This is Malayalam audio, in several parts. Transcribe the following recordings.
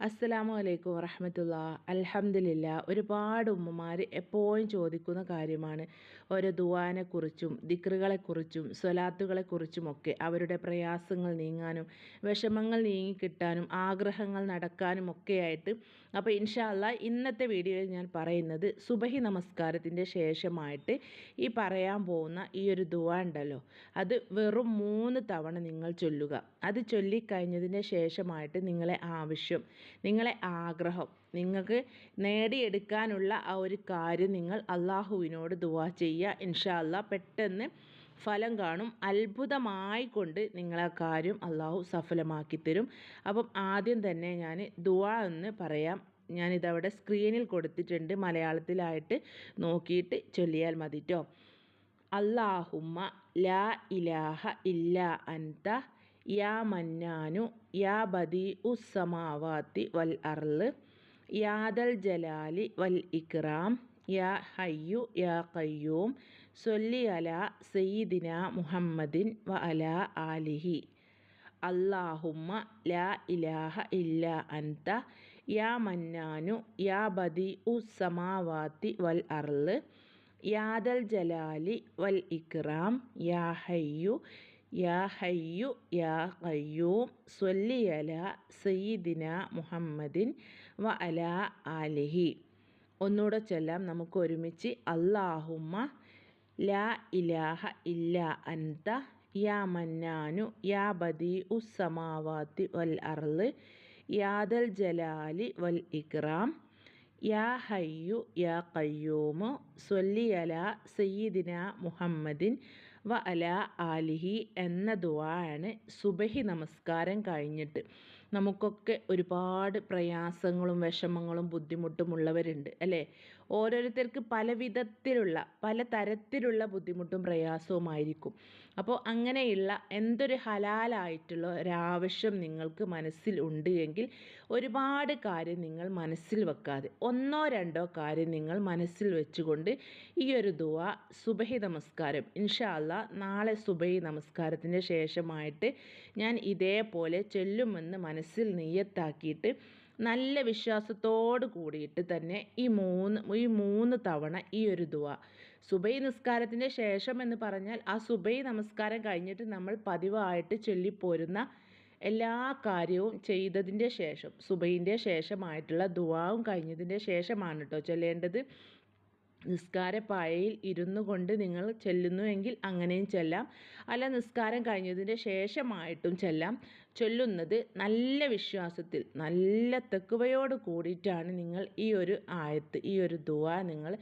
അസ്സലാമു അലൈക്കും വറഹമത്തുള്ള. അലഹമില്ല ഒരുപാട് ഉമ്മമാർ എപ്പോഴും ചോദിക്കുന്ന കാര്യമാണ് ഓരോ ദുവാനെക്കുറിച്ചും ദിക്റുകളെക്കുറിച്ചും സ്വലാത്തുകളെക്കുറിച്ചുമൊക്കെ. അവരുടെ പ്രയാസങ്ങൾ നീങ്ങാനും വിഷമങ്ങൾ നീങ്ങിക്കിട്ടാനും ആഗ്രഹങ്ങൾ നടക്കാനും ഒക്കെയായിട്ട് അപ്പോൾ ഇൻഷാല്ല ഇന്നത്തെ വീഡിയോയിൽ ഞാൻ പറയുന്നത് സുബഹി നമസ്കാരത്തിന്റെ ശേഷമായിട്ട് ഈ പറയാൻ പോകുന്ന ഈ ഒരു ദുവ ഉണ്ടല്ലോ. അത് വെറും മൂന്ന് തവണ നിങ്ങൾ ചൊല്ലുക. അത് ചൊല്ലിക്കഴിഞ്ഞതിന് ശേഷമായിട്ട് നിങ്ങളെ ആവശ്യം നിങ്ങളെ ആഗ്രഹം. നിങ്ങൾക്ക് നേടിയെടുക്കാനുള്ള ആ ഒരു കാര്യം നിങ്ങൾ അള്ളാഹുവിനോട് ദുവാ ചെയ്യുക. ഇൻഷാ അല്ലാ പെട്ടെന്ന് ഫലം കാണും. അത്ഭുതമായി കൊണ്ട് നിങ്ങളെ കാര്യം അള്ളാഹു സഫലമാക്കി തരും. അപ്പം ആദ്യം തന്നെ ഞാൻ ദുവാ എന്ന് പറയാം. ഞാനിതവിടെ സ്ക്രീനിൽ കൊടുത്തിട്ടുണ്ട്. മലയാളത്തിലായിട്ട് നോക്കിയിട്ട് ചൊല്ലിയാൽ മതിട്ടോ അള്ളാഹുമ്മ ലാ ഇലാഹ ഇല്ല അൻത യാ മന്നാനു യാ ബദി ഉസ്സമാവാത്തി വൽ അർൾ യാദൽ ജലാലി വൽ ഇക്റാം യാ ഹയ്യു യാ കയ്യൂം സൊല്ലി അല സയ്യിദിന മുഹമ്മദിൻ വ അല ആലിഹി. അള്ളാഹുമ്മ ലാ ഇലാഹ ഇല്ല അൻത യാ മന്നാനു യാ ബദി ഉസ്സമാവാത്തി വൽ അർൾ യാദൽ ജലാലി വൽ ഇക്റാം യാ ഹയ്യു യാ ഹയ്യു യാ കയ്യൂം സ്വല്ലി സയ്യിദിന മുഹമ്മദിൻ വ അല ആലിഹി. ഒന്നുകൂടെ ചൊല്ലാം. നമുക്ക് ഒരുമിച്ച് അള്ളാഹുമ്മ ലാ ഇലാഹ ഇല്ല അൻത യാ മന്നാനു യാ ബദി ഉസ്സമാവാത്തി വൽ അർൾ യാദൽ ജലാലി വൽ ഇക്റാം യാ ഹയ്യു യാ കയ്യൂമു സ്വല്ലി സയ്യിദിന മുഹമ്മദിൻ വ അല ആലിഹി എന്ന ദുവാണ് സുബഹി നമസ്കാരം കഴിഞ്ഞിട്ട്. നമുക്കൊക്കെ ഒരുപാട് പ്രയാസങ്ങളും വിഷമങ്ങളും ബുദ്ധിമുട്ടും ഉള്ളവരുണ്ട് അല്ലേ? ഓരോരുത്തർക്ക് പല വിധത്തിലുള്ള പല തരത്തിലുള്ള ബുദ്ധിമുട്ടും പ്രയാസവുമായിരിക്കും. അപ്പോൾ അങ്ങനെയുള്ള എന്തൊരു ഹലാലായിട്ടുള്ള ഒരാവശ്യം നിങ്ങൾക്ക് മനസ്സിൽ ഉണ്ട് എങ്കിൽ ഒരുപാട് കാര്യം നിങ്ങൾ മനസ്സിൽ വെക്കാതെ ഒന്നോ രണ്ടോ കാര്യം നിങ്ങൾ മനസ്സിൽ വെച്ചുകൊണ്ട് ഈ ഒരു ദുവ സുബഹി നമസ്കാരം ഇൻഷാല്ല നാളെ സുബഹി നമസ്കാരത്തിന് ശേഷമായിട്ട് ഞാൻ ഇതേപോലെ ചൊല്ലുമെന്ന് മനസ്സിൽ നെയ്യത്താക്കിയിട്ട് നല്ല വിശ്വാസത്തോട് കൂടിയിട്ട് തന്നെ ഈ മൂന്ന് ഈ മൂന്ന് തവണ ഈ ഒരു ദുവ. സുബൈ നിസ്കാരത്തിന്റെ ശേഷം എന്ന് പറഞ്ഞാൽ ആ സുബൈ നമസ്കാരം കഴിഞ്ഞിട്ട് നമ്മൾ പതിവായിട്ട് ചൊല്ലിപ്പോരുന്ന എല്ലാ കാര്യവും ചെയ്തതിന്റെ ശേഷം സുബൈന്റെ ശേഷമായിട്ടുള്ള ദുവാവും കഴിഞ്ഞതിന്റെ ശേഷമാണ് കേട്ടോ ചൊല്ലേണ്ടത്. നിസ്കാരപ്പായയിൽ ഇരുന്നു കൊണ്ട് നിങ്ങൾ ചെല്ലുന്നുവെങ്കിൽ അങ്ങനെയും ചെല്ലാം. അല്ല നിസ്കാരം കഴിഞ്ഞതിന്റെ ശേഷമായിട്ടും ചെല്ലാം. ചൊല്ലുന്നത് നല്ല വിശ്വാസത്തിൽ നല്ല തെക്കുവയോട് കൂടിയിട്ടാണ് നിങ്ങൾ ഈ ഒരു ആയത്ത് ഈ ഒരു ദുവ നിങ്ങൾ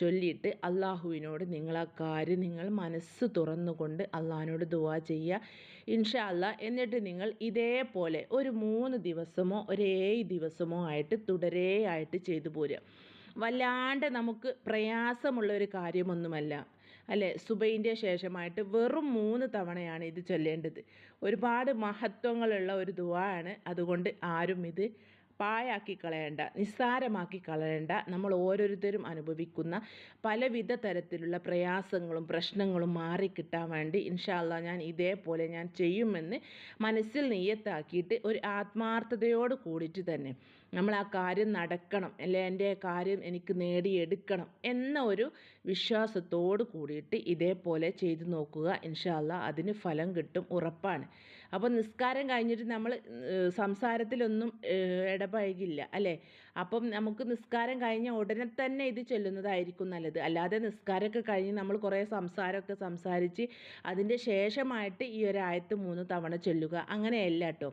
ചൊല്ലിയിട്ട് അള്ളാഹുവിനോട് നിങ്ങൾ ആ കാര്യം നിങ്ങൾ മനസ്സ് തുറന്നുകൊണ്ട് അള്ളാഹിനോട് ദുവ ചെയ്യുക ഇൻഷാ അല്ലാ എന്നിട്ട് നിങ്ങൾ ഇതേപോലെ ഒരു മൂന്ന് ദിവസമോ ഒരു ഏഴ് ദിവസമോ ആയിട്ട് തുടരെയായിട്ട് ചെയ്തു പോരുക. വല്ലാണ്ട് നമുക്ക് പ്രയാസമുള്ള ഒരു കാര്യമൊന്നുമല്ല. അല്ലേ? സുബൈന്റെ ശേഷമായിട്ട് വെറും മൂന്ന് തവണയാണ് ഇത് ചൊല്ലേണ്ടത്. ഒരുപാട് മഹത്വങ്ങളുള്ള ഒരു ദുവാണ് അതുകൊണ്ട് ആരും ഇത് പായാക്കി കളയേണ്ട നിസ്സാരമാക്കി കളയേണ്ട. നമ്മൾ ഓരോരുത്തരും അനുഭവിക്കുന്ന പലവിധ തരത്തിലുള്ള പ്രയാസങ്ങളും പ്രശ്നങ്ങളും മാറിക്കിട്ടാൻ വേണ്ടി ഇൻഷാല്ല ഞാൻ ഇതേപോലെ ഞാൻ ചെയ്യുമെന്ന് മനസ്സിൽ നെയ്യത്താക്കിയിട്ട് ഒരു ആത്മാർത്ഥതയോട് കൂടിയിട്ട് തന്നെ നമ്മൾ ആ കാര്യം നടക്കണം അല്ലെ? എന്റെ കാര്യം എനിക്ക് നേടിയെടുക്കണം എന്ന ഒരു വിശ്വാസത്തോട് കൂടിയിട്ട് ഇതേപോലെ ചെയ്തു നോക്കുക. ഇൻഷാല്ല അതിന് ഫലം കിട്ടും ഉറപ്പാണ്. അപ്പോൾ നിസ്കാരം കഴിഞ്ഞിട്ട് നമ്മൾ സംസാരത്തിലൊന്നും ഇടപഴകില്ല അല്ലേ? അപ്പം നമുക്ക് നിസ്കാരം കഴിഞ്ഞ ഉടനെ തന്നെ ഇത് ചെല്ലുന്നതായിരിക്കും നല്ലത്. അല്ലാതെ നിസ്കാരമൊക്കെ കഴിഞ്ഞ് നമ്മൾ കുറേ സംസാരമൊക്കെ സംസാരിച്ച് അതിന്റെ ശേഷമായിട്ട് ഈ ഒരു ആയത്ത് മൂന്ന് തവണ ചൊല്ലുക അങ്ങനെയല്ല കേട്ടോ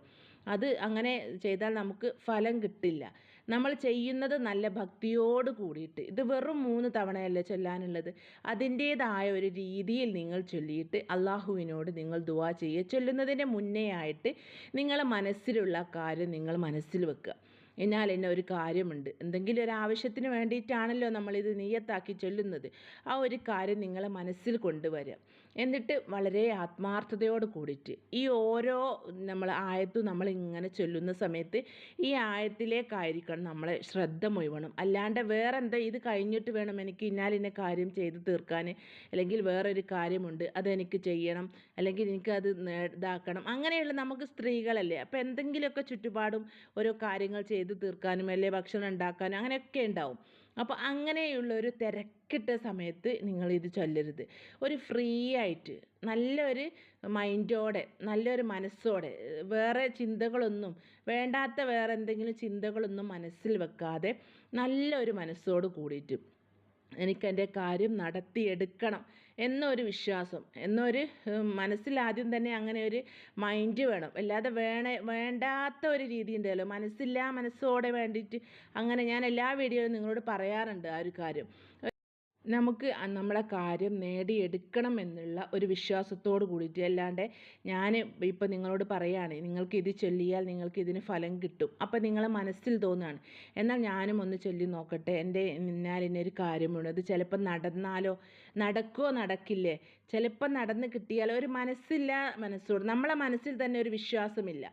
അത് അങ്ങനെ ചെയ്താൽ നമുക്ക് ഫലം കിട്ടില്ല. നമ്മൾ ചെയ്യുന്നത് നല്ല ഭക്തിയോട് കൂടിയിട്ട് ഇത് വെറും മൂന്ന് തവണയല്ല ചൊല്ലാനുള്ളത്? അതിന്റേതായ ഒരു രീതിയിൽ നിങ്ങൾ ചൊല്ലിയിട്ട് അള്ളാഹുവിനോട് നിങ്ങൾ ദുവാ ചെയ്യുക. ചൊല്ലുന്നതിന്റെ മുന്നേ ആയിട്ട് നിങ്ങളെ മനസ്സിലുള്ള കാര്യം നിങ്ങൾ മനസ്സിൽ വെക്കുക. എന്നാൽ എന്നെ ഒരു കാര്യമുണ്ട്. എന്തെങ്കിലും ഒരു ആവശ്യത്തിന് വേണ്ടിയിട്ടാണല്ലോ നമ്മളിത് നീയത്താക്കി ചൊല്ലുന്നത്. ആ ഒരു കാര്യം നിങ്ങളെ മനസ്സിൽ കൊണ്ടുവരിക എന്നിട്ട് വളരെ ആത്മാർത്ഥതയോട് കൂടിയിട്ട് ഈ ഓരോ നമ്മൾ ആയത്തും നമ്മൾ ഇങ്ങനെ ചൊല്ലുന്ന സമയത്ത് ഈ ആയത്തിലേക്കായിരിക്കണം നമ്മളെ ശ്രദ്ധ മുഴുവണം. അല്ലാണ്ട് വേറെ എന്താ ഇത് കഴിഞ്ഞിട്ട് വേണം എനിക്ക് ഇന്നാലിന്ന കാര്യം ചെയ്ത് തീർക്കാൻ. അല്ലെങ്കിൽ വേറൊരു കാര്യമുണ്ട് അതെനിക്ക് ചെയ്യണം. അല്ലെങ്കിൽ എനിക്കത് ഇതാക്കണം. അങ്ങനെയുള്ള നമുക്ക് സ്ത്രീകളല്ലേ. അപ്പോൾ എന്തെങ്കിലുമൊക്കെ ചുറ്റുപാടും ഓരോ കാര്യങ്ങൾ ചെയ്ത് തീർക്കാനും അല്ലെ ഭക്ഷണം ഉണ്ടാക്കാനും അങ്ങനെയൊക്കെ ഉണ്ടാവും. അപ്പോൾ അങ്ങനെയുള്ള ഒരു തിരക്കിട്ട സമയത്ത് നിങ്ങൾ ഇത് ചൊല്ലരുത്. ഒരു ഫ്രീ ആയിട്ട് നല്ലൊരു മൈൻഡോടെ നല്ലൊരു മനസ്സോടെ വേറെ ചിന്തകളൊന്നും വേണ്ടാത്ത വേറെ എന്തെങ്കിലും ചിന്തകളൊന്നും മനസ്സിൽ വെക്കാതെ നല്ലൊരു മനസ്സോട് കൂടിയിട്ട് എനിക്കെന്റെ കാര്യം നടത്തിയെടുക്കണം. എന്നൊരു വിശ്വാസം എന്നൊരു മനസ്സിൽ ആദ്യം തന്നെ അങ്ങനെ ഒരു മൈൻഡ് വേണം. അല്ലാതെ വേണ വേണ്ടാത്ത ഒരു രീതി ഉണ്ടല്ലോ. മനസ്സില്ലാ മനസ്സോടെ വേണ്ടിയിട്ട് അങ്ങനെ ഞാൻ എല്ലാ വീഡിയോയിലും നിങ്ങളോട് പറയാറുണ്ട് ആ ഒരു കാര്യം. നമുക്ക് നമ്മുടെ കാര്യം നേടിയെടുക്കണം എന്നുള്ള ഒരു വിശ്വാസത്തോട് കൂടിയിട്ട് അല്ലാണ്ട് ഞാൻ ഇപ്പം നിങ്ങളോട് പറയുകയാണ് നിങ്ങൾക്ക് ഇത് ചൊല്ലിയാൽ നിങ്ങൾക്ക് ഇതിന് ഫലം കിട്ടും. അപ്പം നിങ്ങളെ മനസ്സിൽ തോന്നുകയാണ് എന്നാൽ ഞാനും ഒന്ന് ചൊല്ലി നോക്കട്ടെ. എന്റെ എന്നാൽ ഇന്നൊരു കാര്യമുണ്ട്. അത് ചിലപ്പോൾ നടന്നാലോ നടക്കുമോ നടക്കില്ലേ? ചിലപ്പോൾ നടന്ന് കിട്ടിയാൽ ഒരു മനസ്സില്ല മനസ്സോട്. നമ്മളെ മനസ്സിൽ തന്നെ ഒരു വിശ്വാസമില്ല.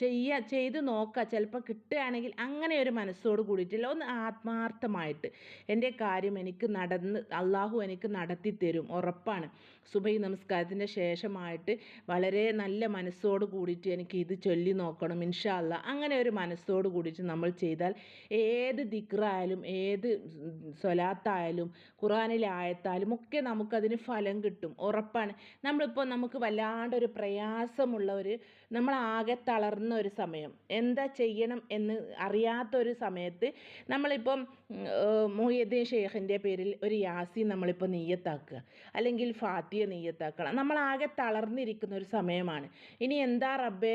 ചെയ്യുക ചെയ്ത് നോക്കുക ചിലപ്പോൾ കിട്ടുകയാണെങ്കിൽ അങ്ങനെ ഒരു മനസ്സോട് കൂടിയിട്ടില്ല. ഒന്ന് ആത്മാർത്ഥമായിട്ട് എന്റെ കാര്യം എനിക്ക് നടന്ന് അള്ളാഹു എനിക്ക് നടത്തി തരും. ഉറപ്പാണ്. സുബൈ നമസ്കാരത്തിന്റെ ശേഷമായിട്ട് വളരെ നല്ല മനസ്സോട് കൂടിയിട്ട് എനിക്ക് ഇത് ചൊല്ലി നോക്കണം ഇൻഷാ അല്ല അങ്ങനെ ഒരു മനസ്സോട് കൂടിയിട്ട് നമ്മൾ ചെയ്താൽ ഏത് ദിക്റായാലും ഏത് സ്വലാത്തായാലും ഖുറാനിലായത്താലും ഒക്കെ നമുക്കതിന് ഫലം കിട്ടും. ഉറപ്പാണ്. നമ്മളിപ്പോൾ നമുക്ക് വല്ലാണ്ടൊരു പ്രയാസമുള്ള ഒരു നമ്മളാകെ തളർന്ന ഒരു സമയം. എന്താ ചെയ്യണം എന്ന് അറിയാത്ത ഒരു സമയത്ത് നമ്മളിപ്പം മുഹിയുദ്ദീൻ ഷെയ്ഖിന്റെ പേരിൽ ഒരു യാസീൻ നമ്മളിപ്പോൾ നെയ്യത്താക്കുക. അല്ലെങ്കിൽ ഫാത്തിയ നെയ്യത്താക്കണം നമ്മളാകെ തളർന്നിരിക്കുന്ന ഒരു സമയമാണ്. ഇനി എന്താ റബ്ബേ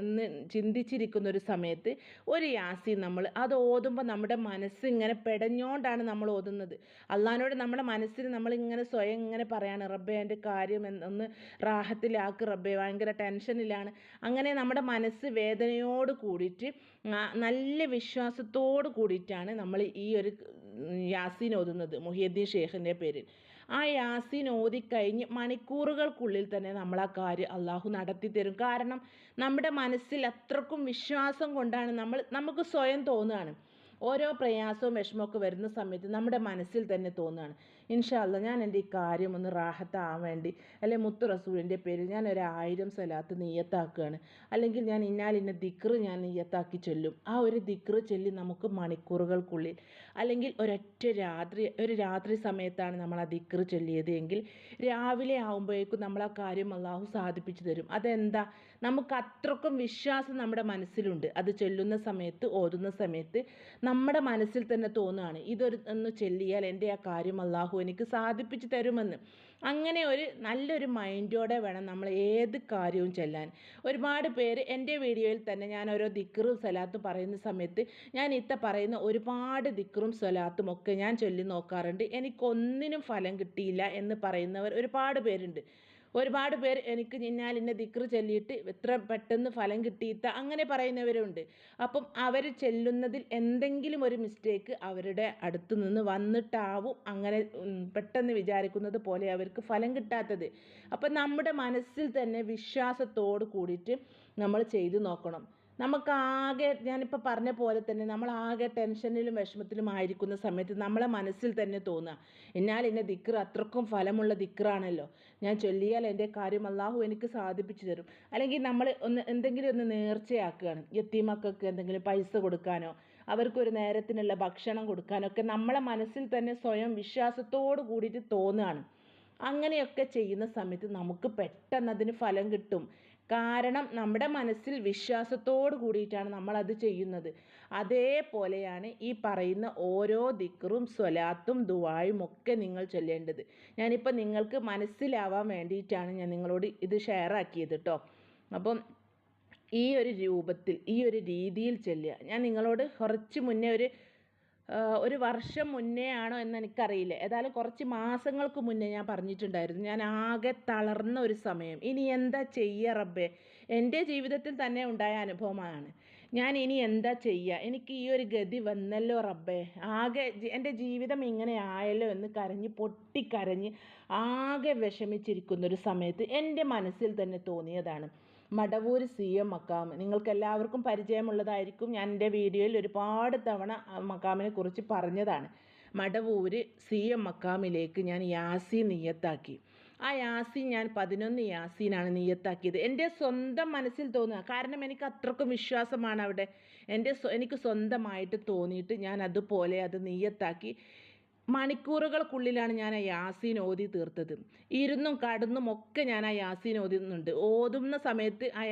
എന്ന് ചിന്തിച്ചിരിക്കുന്ന ഒരു സമയത്ത് ഒരു യാസി നമ്മൾ അത് ഓതുമ്പോൾ നമ്മുടെ മനസ്സ് ഇങ്ങനെ പെടഞ്ഞോണ്ടാണ് നമ്മൾ ഓതുന്നത്. അള്ളഹാനോട് നമ്മുടെ മനസ്സിൽ നമ്മളിങ്ങനെ സ്വയം ഇങ്ങനെ പറയാണ് റബ്ബേ എന്റെ കാര്യം ഒന്ന് റാഹത്തിലാക്ക് റബ്ബേ ഭയങ്കര ടെൻഷനിലാണ്. അങ്ങനെ നമ്മുടെ മനസ്സ് വേദനയോട് കൂടിയിട്ട് നല്ല വിശ്വാസത്തോട് കൂടിയിട്ടാണ് നമ്മൾ ഈ ഒരു യാസീൻ ഓതുന്നത് മുഹിയദ്ദീൻ ഷേഖിന്റെ പേരിൽ. ആ യാസീൻ ഓതിക്കഴിഞ്ഞ് മണിക്കൂറുകൾക്കുള്ളിൽ തന്നെ നമ്മൾ ആ കാര്യം അള്ളാഹു നടത്തി തരും. കാരണം നമ്മുടെ മനസ്സിൽ അത്രക്കും വിശ്വാസം കൊണ്ടാണ് നമ്മൾ നമുക്ക് സ്വയം തോന്നുകയാണ്. ഓരോ പ്രയാസവും വിഷമമൊക്കെ വരുന്ന സമയത്ത് നമ്മുടെ മനസ്സിൽ തന്നെ തോന്നുകയാണ്. ഇൻഷാല്ല ഞാൻ എന്റെ ഈ കാര്യം ഒന്ന് റാഹത്താവാൻ വേണ്ടി അല്ലെങ്കിൽ മുത്തു റസൂലിന്റെ പേരിൽ ഞാൻ ഒരു ആയിരം സ്ഥലത്ത് നെയ്യത്താക്കുകയാണ് അല്ലെങ്കിൽ ഞാൻ ഇന്നാലിന്ന ദിക്റ് ഞാൻ നെയ്യത്താക്കി ചൊല്ലും. ആ ഒരു ദിക്റ് ചൊല്ലി നമുക്ക് മണിക്കൂറുകൾക്കുള്ളിൽ അല്ലെങ്കിൽ ഒരൊറ്റ രാത്രി ഒരു രാത്രി സമയത്താണ് നമ്മൾ ആ ദിക്റ് ചൊല്ലിയത് എങ്കിൽ രാവിലെ ആകുമ്പോഴേക്കും നമ്മൾ ആ കാര്യം അള്ളാഹു സാധിപ്പിച്ചു തരും. അതെന്താ? നമുക്ക് അത്രക്കും വിശ്വാസം നമ്മുടെ മനസ്സിലുണ്ട്. അത് ചൊല്ലുന്ന സമയത്ത് ഓതുന്ന സമയത്ത് നമ്മുടെ മനസ്സിൽ തന്നെ തോന്നുകയാണ് ഇതൊരു ഒന്ന് ചൊല്ലിയാൽ എന്റെ ആ കാര്യം അള്ളാഹു എനിക്ക് സാധിപ്പിച്ചു തരുമെന്ന്. അങ്ങനെ ഒരു നല്ലൊരു മൈൻഡോടെ വേണം നമ്മൾ ഏത് കാര്യവും ചെല്ലാൻ. ഒരുപാട് പേര് എന്റെ വീഡിയോയിൽ തന്നെ ഞാൻ ഓരോ ദിക്കറും സ്വലാത്തും പറയുന്ന സമയത്ത് ഞാൻ ഇത്ത പറയുന്ന ഒരുപാട് ദിക്കറും സ്വലാത്തും ഒക്കെ ഞാൻ ചൊല്ലി നോക്കാറുണ്ട്. എനിക്കൊന്നിനും ഫലം കിട്ടിയില്ല എന്ന് പറയുന്നവർ ഒരുപാട് പേരുണ്ട്. ഒരുപാട് പേർ എനിക്ക് ഞാൻ ഇന്ന ദിക്റ് ചൊല്ലിയിട്ട് ഇത്ര പെട്ടെന്ന് ഫലം കിട്ടിയിട്ട അങ്ങനെ പറയുന്നവരുണ്ട്. അപ്പം അവർ ചെല്ലുന്നതിൽ എന്തെങ്കിലും ഒരു മിസ്റ്റേക്ക് അവരുടെ അടുത്ത് നിന്ന് വന്നിട്ടാവും അങ്ങനെ പെട്ടെന്ന് വിചാരിക്കുന്നത് പോലെ അവർക്ക് ഫലം കിട്ടാത്തത്. അപ്പം നമ്മുടെ മനസ്സിൽ തന്നെ വിശ്വാസത്തോട് കൂടിയിട്ട് നമ്മൾ ചെയ്തു നോക്കണം. നമുക്കാകെ ഞാനിപ്പോൾ പറഞ്ഞ പോലെ തന്നെ നമ്മളാകെ ടെൻഷനിലും വിഷമത്തിലും ആയിരിക്കുന്ന സമയത്ത് നമ്മളെ മനസ്സിൽ തന്നെ തോന്നുക എന്നാൽ എന്നെ ദിക്ർ അത്രക്കും ഫലമുള്ള ദിക്റാണല്ലോ. ഞാൻ ചൊല്ലിയാൽ എന്റെ കാര്യം അള്ളാഹു എനിക്ക് സാധിപ്പിച്ചു തരും. അല്ലെങ്കിൽ നമ്മൾ ഒന്ന് എന്തെങ്കിലും ഒന്ന് നേർച്ചയാക്കുകയാണ് യത്തീമക്കൾക്ക് എന്തെങ്കിലും പൈസ കൊടുക്കാനോ അവർക്കൊരു നേരത്തിനുള്ള ഭക്ഷണം കൊടുക്കാനോ ഒക്കെ നമ്മളെ മനസ്സിൽ തന്നെ സ്വയം വിശ്വാസത്തോട് കൂടിയിട്ട് തോന്നുകയാണ് അങ്ങനെയൊക്കെ ചെയ്യുന്ന സമയത്ത് നമുക്ക് പെട്ടെന്ന് അതിന് ഫലം കിട്ടും. കാരണം നമ്മുടെ മനസ്സിൽ വിശ്വാസത്തോട് കൂടിയിട്ടാണ് അത് ചെയ്യുന്നത്. അതേപോലെയാണ് ഈ പറയുന്ന ഓരോ ദിക്റും സ്വലാത്തും ദുവായും ഒക്കെ നിങ്ങൾ ചൊല്ലേണ്ടത്. ഞാനിപ്പോൾ നിങ്ങൾക്ക് മനസ്സിലാവാൻ വേണ്ടിയിട്ടാണ് ഞാൻ നിങ്ങളോട് ഇത് ഷെയർ ആക്കിയത് കേട്ടോ അപ്പം ഈ ഒരു രൂപത്തിൽ ഈ ഒരു രീതിയിൽ ചൊല്ലുക. ഞാൻ നിങ്ങളോട് കുറച്ച് മുന്നേ ഒരു ഒരു വർഷം മുന്നേ ആണോ എന്ന് എനിക്കറിയില്ല ഏതായാലും കുറച്ച് മാസങ്ങൾക്ക് മുന്നേ ഞാൻ പറഞ്ഞിട്ടുണ്ടായിരുന്നു. ഞാൻ ആകെ തളർന്ന ഒരു സമയം. ഇനി എന്താ ചെയ്യുക റബ്ബേ? എന്റെ ജീവിതത്തിൽ തന്നെ ഉണ്ടായ അനുഭവമാണ്. ഞാൻ ഇനി എന്താ ചെയ്യുക എനിക്ക് ഈ ഒരു ഗതി വന്നല്ലോ റബ്ബേ. ആകെ എന്റെ ജീവിതം ഇങ്ങനെ ആയല്ലോ എന്ന് കരഞ്ഞ് പൊട്ടിക്കരഞ്ഞ് ആകെ വിഷമിച്ചിരിക്കുന്ന ഒരു സമയത്ത് എന്റെ മനസ്സിൽ തന്നെ തോന്നിയതാണ്. മടവൂർ സി എം മക്കാം നിങ്ങൾക്ക് എല്ലാവർക്കും പരിചയമുള്ളതായിരിക്കും. ഞാൻ എന്റെ വീഡിയോയിൽ ഒരുപാട് തവണ മക്കാമിനെ കുറിച്ച് പറഞ്ഞതാണ്. മടവൂർ സി എം മക്കാമിലേക്ക് ഞാൻ യാസി നിയത്താക്കി. ആ യാസി ഞാൻ പതിനൊന്ന് യാസീനാണ് നിയത്താക്കിയത്. എന്റെ സ്വന്തം മനസ്സിൽ തോന്നുക കാരണം എനിക്ക് അത്രക്കും വിശ്വാസമാണ് അവിടെ. എന്റെ എനിക്ക് സ്വന്തമായിട്ട് തോന്നിയിട്ട് ഞാൻ അതുപോലെ അത് നിയത്താക്കി. മണിക്കൂറുകൾക്കുള്ളിലാണ് ഞാൻ ആ യാസീൻ ഓതി തീർത്തത്. ഇരുന്നും കടന്നും ഒക്കെ ഞാൻ ആ യാസീൻ ഓതുന്നുണ്ട്. ഓതുന്ന സമയത്ത് ആ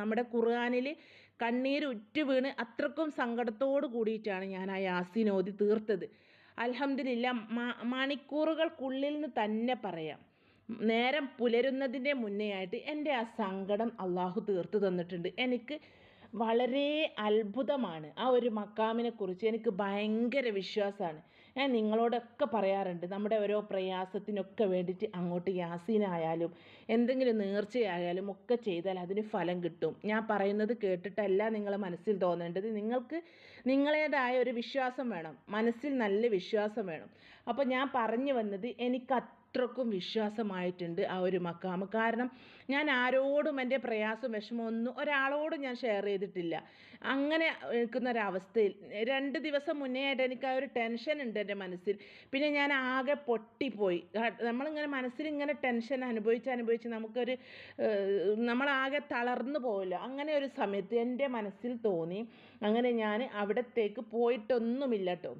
നമ്മുടെ ഖുർആാനിൽ കണ്ണീര് ഉറ്റ് വീണ് അത്രക്കും സങ്കടത്തോട് കൂടിയിട്ടാണ് ഞാൻ ആ യാസീൻ ഓതി തീർത്തത്. അലഹമില്ല മണിക്കൂറുകൾക്കുള്ളിൽ നിന്ന് തന്നെ പറയാം. നേരം പുലരുന്നതിന്റെ മുന്നേ ആയിട്ട് എന്റെ ആ സങ്കടം അള്ളാഹു തീർത്തു തന്നിട്ടുണ്ട്. എനിക്ക് വളരെ അത്ഭുതമാണ് ആ ഒരു മക്കാമിനെ കുറിച്ച് എനിക്ക് ഭയങ്കര വിശ്വാസമാണ്. നിങ്ങളോടൊക്കെ പറയാറുണ്ട് നമ്മുടെ ഓരോ പ്രയാസത്തിനൊക്കെ വേണ്ടിയിട്ട് അങ്ങോട്ട് യാസീനായാലും എന്തെങ്കിലും നേർച്ചയായാലും ഒക്കെ ചെയ്താൽ അതിന് ഫലം കിട്ടും. ഞാൻ പറയുന്നത് കേട്ടിട്ടല്ല നിങ്ങൾ മനസ്സിൽ തോന്നേണ്ടത്. നിങ്ങൾക്ക് നിങ്ങളേതായ ഒരു വിശ്വാസം വേണം. മനസ്സിൽ നല്ല വിശ്വാസം വേണം. അപ്പോൾ ഞാൻ പറഞ്ഞു വന്നത് എനിക്ക് അത്രക്കും വിശ്വാസമായിട്ടുണ്ട് ആ ഒരു മക്കാമ് കാരണം ഞാൻ ആരോടും എന്റെ പ്രയാസം വിഷമമൊന്നും ഒരാളോടും ഞാൻ ഷെയർ ചെയ്തിട്ടില്ല. അങ്ങനെ നിൽക്കുന്ന ഒരവസ്ഥയിൽ രണ്ട് ദിവസം മുന്നേ ആയിട്ട് എനിക്ക് ആ ഒരു ടെൻഷൻ ഉണ്ട് എന്റെ മനസ്സിൽ. പിന്നെ ഞാൻ ആകെ പൊട്ടിപ്പോയി. നമ്മളിങ്ങനെ മനസ്സിൽ ഇങ്ങനെ ടെൻഷൻ അനുഭവിച്ച് അനുഭവിച്ച് നമുക്കൊരു നമ്മളാകെ തളർന്നു പോവില്ല. അങ്ങനെ ഒരു സമയത്ത് എന്റെ മനസ്സിൽ തോന്നി. അങ്ങനെ ഞാൻ അവിടത്തേക്ക് പോയിട്ടൊന്നുമില്ല കേട്ടോ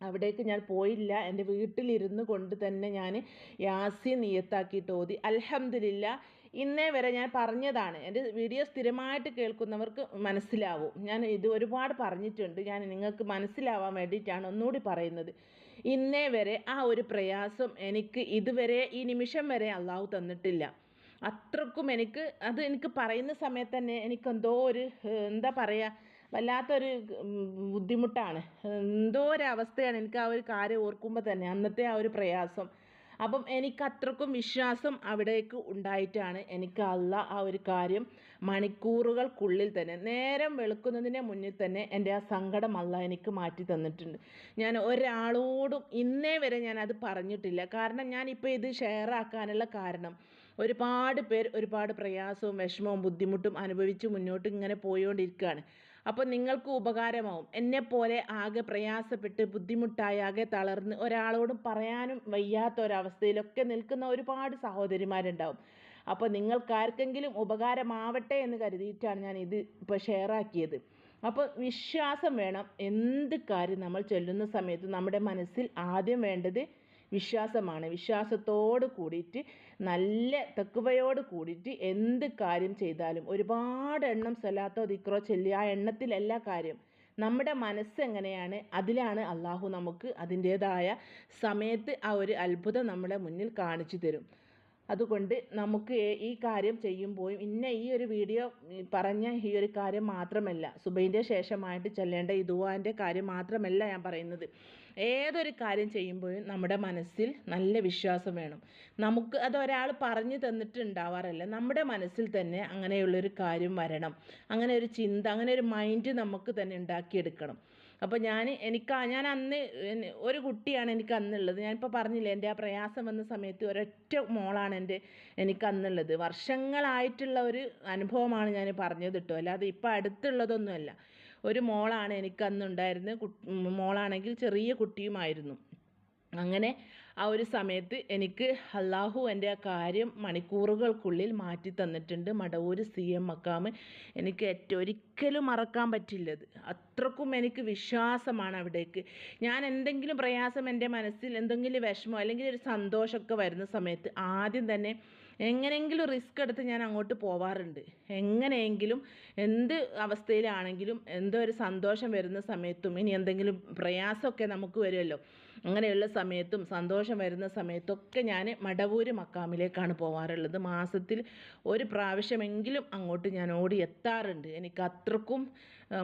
അവിടേക്ക് ഞാൻ പോയില്ല. എന്റെ വീട്ടിലിരുന്ന് കൊണ്ട് തന്നെ ഞാൻ യാസി നിയത്താക്കിയിട്ട് ഓതി. അലഹമില്ല ഇന്നേ വരെ ഞാൻ പറഞ്ഞതാണ്. എന്റെ വീഡിയോ സ്ഥിരമായിട്ട് കേൾക്കുന്നവർക്ക് മനസ്സിലാവും. ഞാൻ ഇത് ഒരുപാട് പറഞ്ഞിട്ടുണ്ട്. ഞാൻ നിങ്ങൾക്ക് മനസ്സിലാവാൻ വേണ്ടിയിട്ടാണ് ഒന്നുകൂടി പറയുന്നത്. ഇന്നേ വരെ ആ ഒരു പ്രയാസം എനിക്ക് ഇതുവരെ ഈ നിമിഷം വരെ അള്ളാഹു തന്നിട്ടില്ല. അത്രക്കും എനിക്ക് അത് എനിക്ക് പറയുന്ന സമയത്ത് തന്നെ എനിക്കെന്തോ ഒരു എന്താ പറയുക വല്ലാത്തൊരു ബുദ്ധിമുട്ടാണ് എന്തോ ഒരു അവസ്ഥയാണ് എനിക്ക് ആ ഒരു കാര്യം ഓർക്കുമ്പോൾ തന്നെ അന്നത്തെ ആ ഒരു പ്രയാസം. അപ്പം എനിക്ക് അത്രക്കും വിശ്വാസം അവിടേക്ക് ഉണ്ടായിട്ടാണ് എനിക്ക് അല്ല ആ ഒരു കാര്യം മണിക്കൂറുകൾക്കുള്ളിൽ തന്നെ നേരം വെളുക്കുന്നതിന് മുന്നിൽ തന്നെ എന്റെ ആ സങ്കടം അല്ല എനിക്ക് മാറ്റി തന്നിട്ടുണ്ട്. ഞാൻ ഒരാളോടും ഇന്നേ വരെ ഞാൻ അത് പറഞ്ഞിട്ടില്ല. കാരണം ഞാൻ ഇപ്പോൾ ഇത് ഷെയർ ആക്കാനുള്ള കാരണം ഒരുപാട് പേർ ഒരുപാട് പ്രയാസവും വിഷമവും ബുദ്ധിമുട്ടും അനുഭവിച്ച് മുന്നോട്ട് ഇങ്ങനെ പോയിക്കൊണ്ടിരിക്കുകയാണ് അപ്പോൾ നിങ്ങൾക്ക് ഉപകാരമാവും. എന്നെപ്പോലെ ആകെ പ്രയാസപ്പെട്ട് ബുദ്ധിമുട്ടായി ആകെ തളർന്ന് ഒരാളോടും പറയാനും വയ്യാത്ത ഒരവസ്ഥയിലൊക്കെ നിൽക്കുന്ന ഒരുപാട് സഹോദരിമാരുണ്ടാവും. അപ്പോൾ നിങ്ങൾക്കാർക്കെങ്കിലും ഉപകാരമാവട്ടെ എന്ന് കരുതിയിട്ടാണ് ഞാൻ ഇത് ഇപ്പോൾ ഷെയർ ആക്കിയത്. അപ്പോൾ വിശ്വാസം വേണം. എന്ത് കാര്യം നമ്മൾ ചൊല്ലുന്ന സമയത്ത് നമ്മുടെ മനസ്സിൽ ആദ്യം വേണ്ടത് വിശ്വാസമാണ്. വിശ്വാസത്തോട് കൂടിയിട്ട് നല്ല തെക്കുവയോട് കൂടിയിട്ട് എന്ത് കാര്യം ചെയ്താലും ഒരുപാട് എണ്ണം സ്വലാത്തോ ദിക്രോ ചൊല്ലി ആ എണ്ണത്തിലല്ല കാര്യം. നമ്മുടെ മനസ്സ് എങ്ങനെയാണ്? അതിലാണ് അള്ളാഹു നമുക്ക് അതിന്റേതായ സമയത്ത് ആ ഒരു അത്ഭുതം നമ്മുടെ മുന്നിൽ കാണിച്ചു തരും. അതുകൊണ്ട് നമുക്ക് ഈ കാര്യം ചെയ്യുമ്പോൾ ഇന്ന ഈ ഒരു വീഡിയോ പറഞ്ഞ ഈ ഒരു കാര്യം മാത്രമല്ല സുബൈന്റെ ശേഷമായിട്ട് ചെല്ലേണ്ട ഈ കാര്യം മാത്രമല്ല ഞാൻ പറയുന്നത്. ഏതൊരു കാര്യം ചെയ്യുമ്പോഴും നമ്മുടെ മനസ്സിൽ നല്ല വിശ്വാസം വേണം. നമുക്ക് അത് ഒരാൾ പറഞ്ഞു തന്നിട്ടുണ്ടാവാറല്ല. നമ്മുടെ മനസ്സിൽ തന്നെ അങ്ങനെയുള്ളൊരു കാര്യം വരണം. അങ്ങനെ ഒരു ചിന്ത അങ്ങനെ ഒരു മൈൻഡ് നമുക്ക് തന്നെ ഉണ്ടാക്കിയെടുക്കണം. അപ്പോൾ ഞാൻ എനിക്ക് ഞാൻ അന്ന് ഒരു കുട്ടിയാണ് എനിക്ക് അന്നുള്ളത്. ഞാനിപ്പോൾ പറഞ്ഞില്ലേ എന്റെ ആ പ്രയാസം വന്ന സമയത്ത് ഒരൊറ്റ മോളാണ് എന്റെ എനിക്ക് അന്നുള്ളത്. വർഷങ്ങളായിട്ടുള്ള ഒരു അനുഭവമാണ് ഞാൻ പറഞ്ഞത് കേട്ടോ. അല്ലാതെ ഇപ്പോൾ അടുത്തുള്ളതൊന്നുമല്ല. ഒരു മോളാണ് എനിക്ക് അന്നുണ്ടായിരുന്നത് മോളാണെങ്കിൽ ചെറിയ കുട്ടിയുമായിരുന്നു. അങ്ങനെ ആ ഒരു സമയത്ത് എനിക്ക് അള്ളാഹു എന്റെ ആ കാര്യം മണിക്കൂറുകൾക്കുള്ളിൽ മാറ്റി തന്നിട്ടുണ്ട്. മടവൂർ സി എം മക്കാമ് എനിക്ക് ഏറ്റവും ഒരിക്കലും മറക്കാൻ പറ്റില്ലത് അത്രക്കും എനിക്ക് വിശ്വാസമാണ് അവിടേക്ക്. ഞാൻ എന്തെങ്കിലും പ്രയാസം എന്റെ മനസ്സിൽ എന്തെങ്കിലും വിഷമോ അല്ലെങ്കിൽ ഒരു സന്തോഷമൊക്കെ വരുന്ന സമയത്ത് ആദ്യം തന്നെ എങ്ങനെയെങ്കിലും റിസ്ക് എടുത്ത് ഞാൻ അങ്ങോട്ട് പോവാറുണ്ട്. എങ്ങനെയെങ്കിലും എന്ത് അവസ്ഥയിലാണെങ്കിലും എന്തോ ഒരു സന്തോഷം വരുന്ന സമയത്തും ഇനി എന്തെങ്കിലും പ്രയാസമൊക്കെ നമുക്ക് വരുമല്ലോ. അങ്ങനെയുള്ള സമയത്തും സന്തോഷം വരുന്ന സമയത്തൊക്കെ ഞാൻ മടവൂര് മക്കാമിലേക്കാണ് പോവാറുള്ളത്. മാസത്തിൽ ഒരു പ്രാവശ്യമെങ്കിലും അങ്ങോട്ട് ഞാൻ ഓടി എത്താറുണ്ട്. എനിക്ക് അത്രക്കും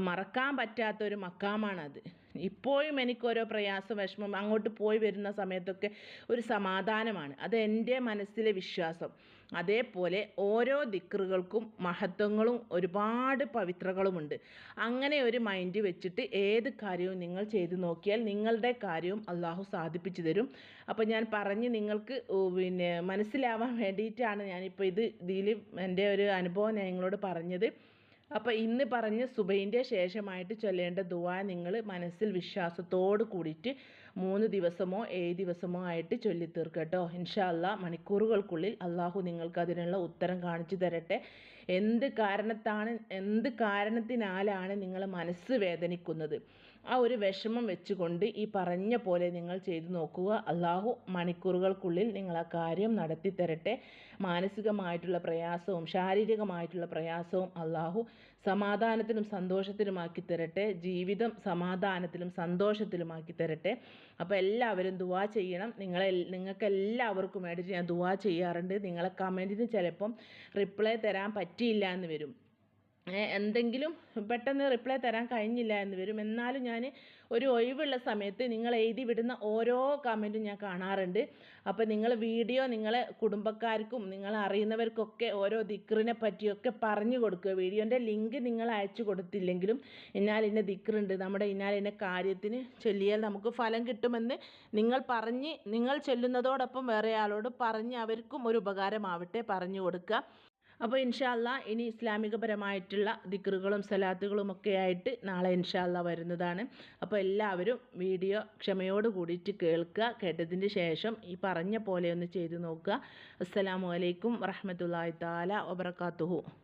മറക്കാൻ പറ്റാത്ത ഒരു മക്കാമാണത്. ഇപ്പോഴും എനിക്കോരോ പ്രയാസം വിഷമം അങ്ങോട്ട് പോയി വരുന്ന സമയത്തൊക്കെ ഒരു സമാധാനമാണ്. അത് എന്റെ മനസ്സിലെ വിശ്വാസം. അതേപോലെ ഓരോ ദിക്റുകൾക്കും മഹത്വങ്ങളും ഒരുപാട് പവിത്രകളുമുണ്ട്. അങ്ങനെ ഒരു മൈൻഡ് വെച്ചിട്ട് ഏത് കാര്യവും നിങ്ങൾ ചെയ്തു നോക്കിയാൽ നിങ്ങളുടെ കാര്യവും അള്ളാഹു സാധിപ്പിച്ചു തരും. അപ്പോൾ ഞാൻ പറഞ്ഞ് നിങ്ങൾക്ക് പിന്നെ മനസ്സിലാവാൻ വേണ്ടിയിട്ടാണ് ഞാനിപ്പോൾ ഇത് ഇതിൽ എന്റെ ഒരു അനുഭവം ഞാൻ നിങ്ങളോട് പറഞ്ഞത്. അപ്പോൾ ഇന്ന് പറഞ്ഞ സുബൈന്റെ ശേഷമായിട്ട് ചൊല്ലേണ്ട ദുവാ നിങ്ങൾ മനസ്സിൽ വിശ്വാസത്തോട് കൂടിയിട്ട് മൂന്ന് ദിവസമോ ഏഴ് ദിവസമോ ആയിട്ട് ചൊല്ലി തീർക്കട്ടോ ഇൻഷാ അല്ലാ മണിക്കൂറുകൾക്കുള്ളിൽ അള്ളാഹു നിങ്ങൾക്ക് അതിനുള്ള ഉത്തരം കാണിച്ചു തരട്ടെ. എന്ത് കാരണത്താണ് എന്ത് കാരണത്തിനാലാണ് നിങ്ങൾ മനസ്സ് വേദനിക്കുന്നത്? ആ ഒരു വിഷമം വെച്ചുകൊണ്ട് ഈ പറഞ്ഞ പോലെ നിങ്ങൾ ചെയ്തു നോക്കുക. അള്ളാഹു മണിക്കൂറുകൾക്കുള്ളിൽ നിങ്ങൾ ആ കാര്യം നടത്തി തരട്ടെ. മാനസികമായിട്ടുള്ള പ്രയാസവും ശാരീരികമായിട്ടുള്ള പ്രയാസവും അള്ളാഹു സമാധാനത്തിലും സന്തോഷത്തിലുമാക്കി തരട്ടെ. ജീവിതം സമാധാനത്തിലും സന്തോഷത്തിലുമാക്കി തരട്ടെ. അപ്പോൾ എല്ലാവരും ദുവാ ചെയ്യണം. നിങ്ങളെ നിങ്ങൾക്ക് എല്ലാവർക്കും വേണ്ടിയിട്ട് ഞാൻ ദുവാ ചെയ്യാറുണ്ട്. നിങ്ങളെ കമന്റിന് ചിലപ്പം റിപ്ലൈ തരാൻ പറ്റിയില്ല എന്ന് വരും. എന്തെങ്കിലും പെട്ടെന്ന് റിപ്ലൈ തരാൻ കഴിഞ്ഞില്ല എന്ന് വരും. എന്നാലും ഞാൻ ഒരു ഒഴിവുള്ള സമയത്ത് നിങ്ങൾ എഴുതി വിടുന്ന ഓരോ കമന്റും ഞാൻ കാണാറുണ്ട്. അപ്പോൾ നിങ്ങൾ വീഡിയോ നിങ്ങളെ കുടുംബക്കാർക്കും നിങ്ങൾ അറിയുന്നവർക്കൊക്കെ ഓരോ ദിക്റിനെ പറ്റിയൊക്കെ പറഞ്ഞു കൊടുക്കുക. വീഡിയോന്റെ ലിങ്ക് നിങ്ങൾ അയച്ചു കൊടുത്തില്ലെങ്കിലും ഇന്നാലിന്ന ദിക്റുണ്ട്. നമ്മുടെ ഇന്നാലിന്ന കാര്യത്തിന് ചൊല്ലിയാൽ നമുക്ക് ഫലം കിട്ടുമെന്ന് നിങ്ങൾ പറഞ്ഞ് നിങ്ങൾ ചൊല്ലുന്നതോടൊപ്പം വേറെ ആളോട് പറഞ്ഞ് അവർക്കും ഒരു ഉപകാരമാവട്ടെ പറഞ്ഞു കൊടുക്കുക. അപ്പോൾ ഇൻഷാല്ല ഇനി ഇസ്ലാമികപരമായിട്ടുള്ള ദിക്റുകളും സലാത്തുകളും ഒക്കെ ആയിട്ട് നാളെ ഇൻഷാല്ല വരുന്നതാണ്. അപ്പോൾ എല്ലാവരും വീഡിയോ ക്ഷമയോട് കൂടിയിട്ട് കേൾക്കുക. കേട്ടതിന് ശേഷം ഈ പറഞ്ഞ പോലെ ഒന്ന് ചെയ്തു നോക്കുക. അസ്സലാമു അലൈക്കും വറഹമത്തല്ലാ താല വബർക്കാത്തുഹു